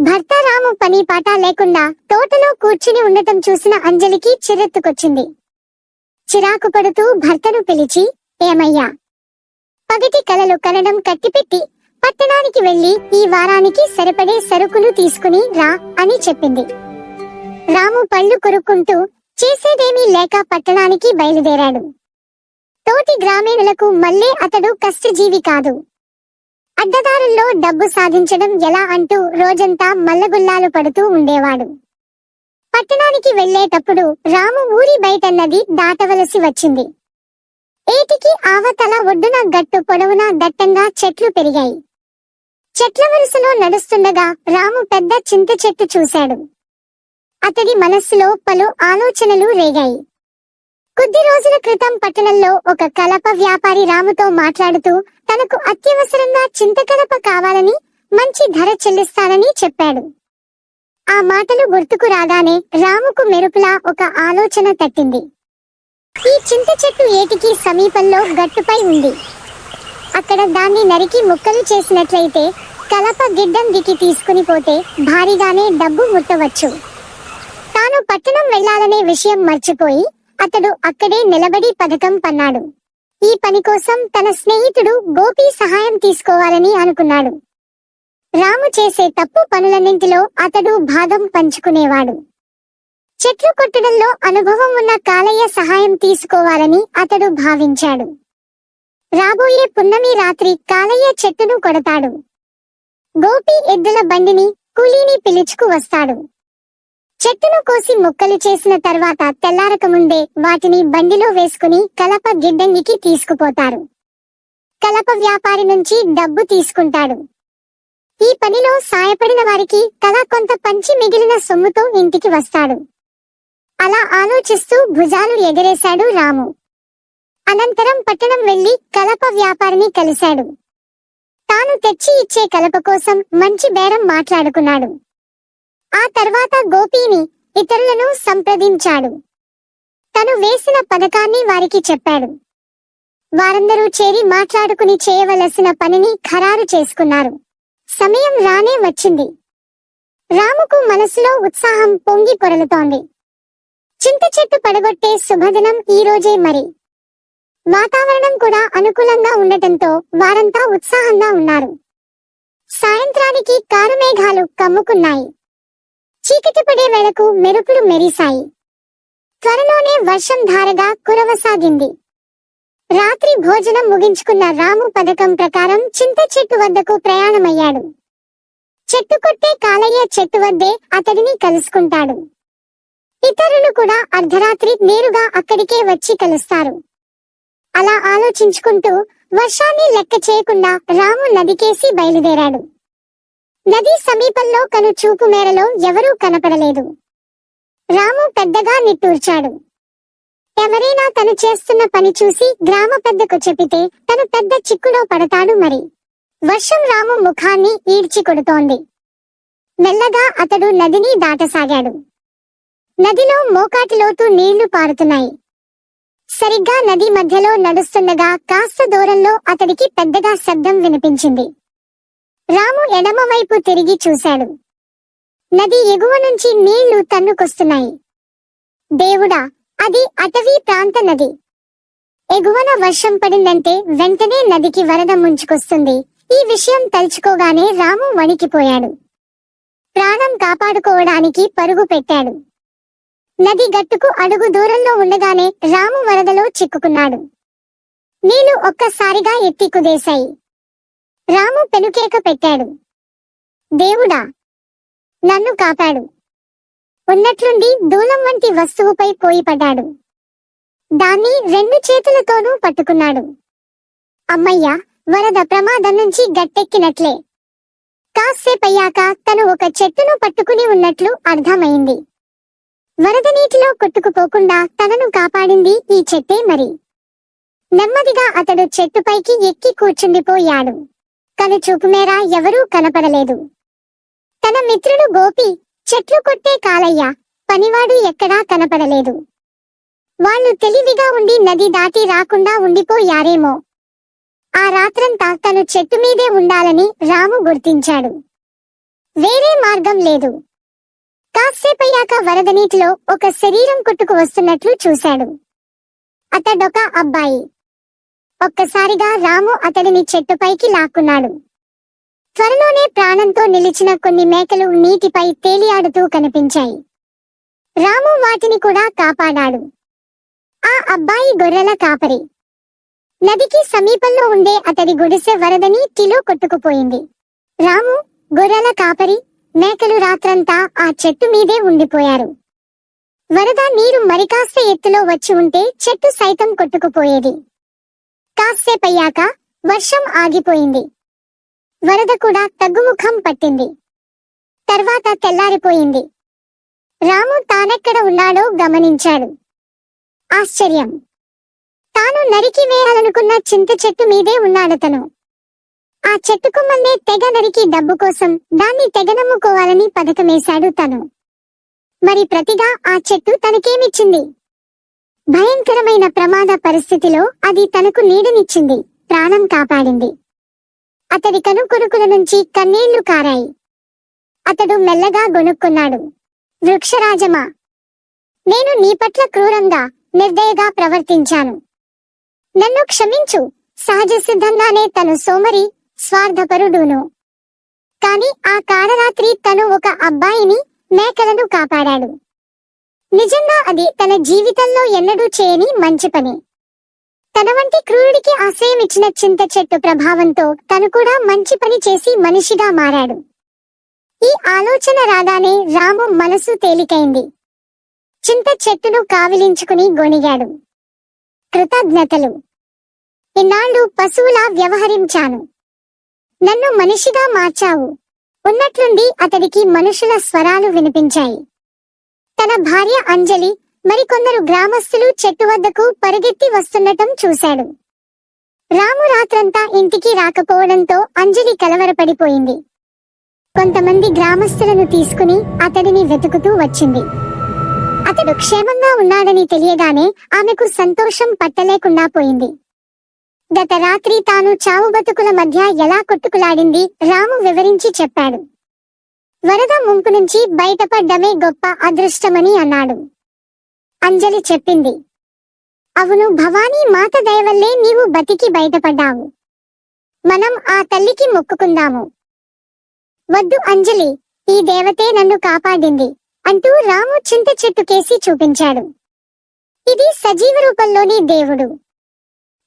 భర్త రాము పని పాట లేకుండా తోటలో కూర్చుని ఉండటం చూసిన అంజలికి చిరెత్తుకొచ్చింది. చిరాకు పడుతూ భర్తను పిలిచి ఏమయ్యా? పగటి కలలు కనడం కట్టిపెట్టి పట్టణానికి వెళ్ళి ఈ వారానికి సరిపడే సరుకులు తీసుకుని రా అని చెప్పింది. రాము పళ్ళు కొరుక్కుంటూ చేసేదేమీ లేక పట్టణానికి బయలుదేరాడు. తోటి గ్రామీణులకు మళ్ళీ అతడు కష్టజీవి కాదు. అడ్డదారుల్లో డబ్బు సాధించడం ఎలా అంటూ రోజంతా మల్లగుల్లాలు పడుతూ ఉండేవాడు. పట్టణానికి వెళ్ళేటప్పుడు రాము ఊరి బయట నది దాటవలసి వచ్చింది. ఏటికి ఆవతల ఒడ్డున గట్టు పొడవునా దట్టంగా చెట్లు పెరిగాయి. చెట్ల వరుసలో నడుస్తుండగా రాము పెద్ద చింత చెట్టు చూశాడు. అతడి మనస్సులో పలు ఆలోచనలు రేగాయి. కొద్ది రోజుల క్రితం పట్టణంలో ఒక కలప వ్యాపారి రాముతో మాట్లాడుతూ తనకు అత్యవసరంగా చింతకలప కావాలని మంచి ధర చెల్లిస్తానని చెప్పాడు. ఆ మాటలు గుర్తుకు రాగానే రాముకు మెరుపులా ఒక ఆలోచన తట్టింది. ఈ చింత చెట్టు ఏటికి సమీపంలో గట్టుపై ఉంది. అక్కడ దాన్ని నరికి ముక్కలు చేసినట్లయితే కలప గిడ్డం దికి తీసుకుని పోతే భారీగానే డబ్బు ముట్టవచ్చు. తాను పట్టణం వెళ్ళాలనే విషయం మర్చిపోయి అతడు అక్కడే నిలబడి పథకం పన్నాడు. ఈ పని కోసం తన స్నేహితుడు గోపి సహాయం తీసుకోవాలని అనుకున్నాడు. రాము చేసే తప్పు పనులన్నింటిలో అతడు భాగం పంచుకునేవాడు. చెట్లు కొట్టడంలో అనుభవం ఉన్న కాలయ్య సహాయం తీసుకోవాలని అతడు భావించాడు. రాబోయే పున్నమి రాత్రి కాలయ్య చెట్టును కొడతాడు. గోపి ఎద్దుల బండిని కూలీని పిలుచుకు వస్తాడు. చెట్టును కోసి ముక్కలు చేసిన తర్వాత తెల్లారక ముందే వాటిని బండిలో వేసుకుని కలప గిడ్డంగికి తీసుకుపోతారు. కలప వ్యాపారి నుంచి డబ్బు తీసుకుంటాడు. ఈ పనిలో సాయపడిన వారికి కళ కొంత పంచి మిగిలిన సొమ్ముతో ఇంటికి వస్తాడు. అలా ఆలోచిస్తూ భుజాలు ఎగరేశాడు రాము. అనంతరం పట్టణం వెళ్ళి కలప వ్యాపారిని కలిశాడు. తాను తెచ్చి ఇచ్చే కలప కోసం మంచి బేరం మాట్లాడుకున్నాడు. ఆ తర్వాత గోపీని ఇతరులను సంప్రదించాడు. తను వేసిన పథకాన్ని వారికి చెప్పాడు. వారందరూ చేరి మాట్లాడుకుని చేయవలసిన పనిని ఖరారు చేసుకున్నారు. సమయం రానే వచ్చింది. రాముకు మనసులో ఉత్సాహం పొంగి పొరలుతోంది. చింత చెట్టు పడగొట్టే శుభదినం ఈ రోజే మరి. వాతావరణం కూడా అనుకూలంగా ఉండటంతో వారంతా ఉత్సాహంగా ఉన్నారు. సాయంత్రానికి కారుమేఘాలు కమ్ముకున్నాయి. చీకటి పడే వేళకు మెరుపులు మెరిశాయి. త్వరలోనే వర్షం ధారగా కురవసాగింది. రాత్రి భోజనం ముగించుకున్న రాము పథకం ప్రకారం చింత చెట్టు వద్దకు ప్రయాణమయ్యాడు. చెట్టు కొట్టే కాలయ్య చెట్టు వద్దే అతడిని కలుసుకుంటాడు. ఇతరులు కూడా అర్ధరాత్రి నేరుగా అక్కడికే వచ్చి కలుస్తారు. అలా ఆలోచించుకుంటూ వర్షాన్ని లెక్క చేయకుండా రాము నదికేసి బయలుదేరాడు. నది సమీపంలో కనుచూపు మేరలో ఎవరూ కనపడలేదు. రాము పెద్దగా నిట్టూర్చాడు. ఎవరైనా తను చేస్తున్న పని చూసి గ్రామ పెద్దకు చెబితే తను పెద్ద చిక్కులో పడతాడు మరి. వర్షం రాము ముఖాన్ని ఈడ్చి కొడుతోంది. మెల్లగా అతడు నదిని దాటసాగాడు. నదిలో మోకాటిలోతు నీళ్ళు పారుతున్నాయి. సరిగ్గా నది మధ్యలో నడుస్తుండగా కాస్త దూరంలో అతడికి పెద్దగా శబ్దం వినిపించింది. రాము ఎడమవైపు తిరిగి చూశాడు. నది ఎగువ నుంచి నీళ్ళు తన్నుకొస్తున్నాయి. దేవుడా అది అటవీ ప్రాంత నది. ఎగువన వర్షం పడిందంటే వెంటనే నదికి వరద ముంచుకొస్తుంది. ఈ విషయం తలుచుకోగానే రాము వణికిపోయాడు. ప్రాణం కాపాడుకోవడానికి పరుగు పెట్టాడు. నది గట్టుకు అడుగు దూరంలో ఉండగానే రాము వరదలో చిక్కుకున్నాడు. నీళ్ళు ఒక్కసారిగా ఎత్తి కుదేశాయి. రాము పెనుకేక పెట్టాడు. దేవుడా నన్ను కాపాడు. ఉన్నట్లుండి దూలం వంటి వస్తువుపై పోయి పడ్డాడు దాన్ని రెండు చేతులతోనూ పట్టుకున్నాడు. అమ్మయ్యా వరద ప్రమాదం నుంచి గట్టెక్కినట్లే. కాసేపయ్యాక తను ఒక చెట్టును పట్టుకుని ఉన్నట్లు అర్థమైంది. వరద నీటిలో కొట్టుకుపోకుండా తనను కాపాడింది ఈ చెట్టే మరి. నెమ్మదిగా అతడు చెట్టుపైకి ఎక్కి కూర్చుండిపోయాడు. కను చూపు మేర ఎవరూ కనపడలేదు. తన మిత్రుడు గోపి చెట్లు కొట్టే కాలయ్య పనివాడు ఎక్కడా కనపడలేదు. వాళ్ళు తెలివిగా ఉండి నది దాటి రాకుండా ఉండిపోయారేమో. ఆ రాత్రంతా తను చెట్టు మీదే ఉండాలని రాము గుర్తించాడు. వేరే మార్గం లేదు. కాసేపయ్యాక వరద నీటిలో ఒక శరీరం కొట్టుకు వస్తున్నట్లు చూశాడు. అతడొక అబ్బాయి. ఒక్కసారిగా రాము అతడిని చెట్టుపైకి లాక్కున్నాడు. త్వరలోనే ప్రాణంతో నిలిచిన కొన్ని మేకలు నీటిపై తేలియాడుతూ కనిపించాయి. రాము వాటిని కూడా కాపాడాడు. ఆ అబ్బాయి గొర్రెల కాపరి. నదికి సమీపంలో ఉండే అతడి గుడిసె వరదని టిలో కొట్టుకుపోయింది. రాము గొర్రెల కాపరి మేకలు రాత్రంతా ఆ చెట్టు మీదే ఉండిపోయారు. వరద నీరు మరికాస్త ఎత్తులో వచ్చి ఉంటే చెట్టు సైతం కొట్టుకుపోయేది. కాసేపయ్యాక వర్షం ఆగిపోయింది. వరద కూడా తగ్గుముఖం పట్టింది. తర్వాత తెల్లారిపోయింది. రాము తానెక్కడ ఉన్నాడో గమనించాడు. ఆశ్చర్యం. తాను నరికి వేయాలనుకున్న చింత చెట్టు మీదే ఉన్నాడతను. ఆ చెట్టుకు ముందే తెగ నరికి డబ్బు కోసం దాన్ని తెగనమ్ముకోవాలని పథకమేశాడు తను. మరి ప్రతిగా ఆ చెట్టు తనకేమిచ్చింది? భయంకరమైన ప్రమాద పరిస్థితిలో అది తనకు నీడనిచ్చింది ప్రాణం కాపాడింది. అతడి కనుకొరుకుల నుంచి కన్నీళ్ళు కారాయి. అతడు మెల్లగా గొనుక్కున్నాడు వృక్షరాజమా! నేను నీ పట్ల క్రూరంగా నిర్దయగా ప్రవర్తించాను. నన్ను క్షమించు. సహజ సిద్ధంగానే తను సోమరి స్వార్థపరుడును. కాని ఆ కాడరాత్రి తను ఒక అబ్బాయిని మేకలను కాపాడాడు. నిజంగా అది తన జీవితంలో ఎన్నడూ చేయని మంచి పని. తన వంటి క్రూరుడికి ఆశ్రయం ఇచ్చిన చింత చెట్టు ప్రభావంతో తను కూడా మంచి పని చేసి మనిషిగా మారాడు. ఈ ఆలోచన రాగానే రాము మనసు తేలికైంది. చింత చెట్టును కావిలించుకుని గొణిగాడు. కృతజ్ఞతలు. ఇన్నాళ్ళు పశువులా వ్యవహరించాను. నన్ను మనిషిగా మార్చావు. ఉన్నట్లుండి అతడికి మనుషుల స్వరాలు వినిపించాయి. తన భార్య అంజలి మరికొందరు గ్రామస్తులు చెట్టు వద్దకు పరిగెత్తి వస్తుండటం చూశాడు. రాము రాత్రంతా ఇంటికి రాకపోవడంతో అంజలి కలవరపడిపోయింది. కొంతమంది గ్రామస్తులను తీసుకుని అతడిని వెతుకుతూ వచ్చింది. అతడు క్షేమంగా ఉన్నాడని తెలియగానే ఆమెకు సంతోషం పట్టలేకుండా పోయింది. గత రాత్రి తాను చావు బతుకుల మధ్య ఎలా కొట్టుకులాడింది రాము వివరించి చెప్పాడు. వరద ముంపు నుంచి బయటపడ్డమే గొప్ప అదృష్టమని అన్నాడు. అంజలి చెప్పింది అవును భవానీ మాత దయవల్లే నీవు బతికి బయటపడ్డావు. మనం ఆ తల్లికి మొక్కుకుందాము. వద్దు అంజలి ఈ దేవతే నన్ను కాపాడింది అంటూ రాము చింత చెట్టు కేసి చూపించాడు. ఇది సజీవ రూపంలోని దేవుడు.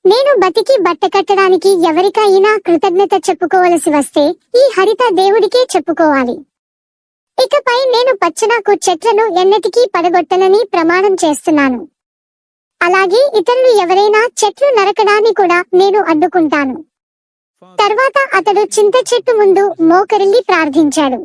నేను బతికి బట్ట కట్టడానికి ఎవరికైనా కృతజ్ఞత చెప్పుకోవలసి వస్తే ఈ హరిత దేవుడికే చెప్పుకోవాలి. ఇకపై నేను పచ్చనాకు చెట్లను ఎన్నటికీ పడగొట్టనని ప్రమాణం చేస్తున్నాను. అలాగే ఇతరులు ఎవరైనా చెట్లు నరకడాన్ని కూడా నేను అడ్డుకుంటాను. తర్వాత అతడు చింత చెట్టు ముందు మోకరిల్లి ప్రార్థించాడు.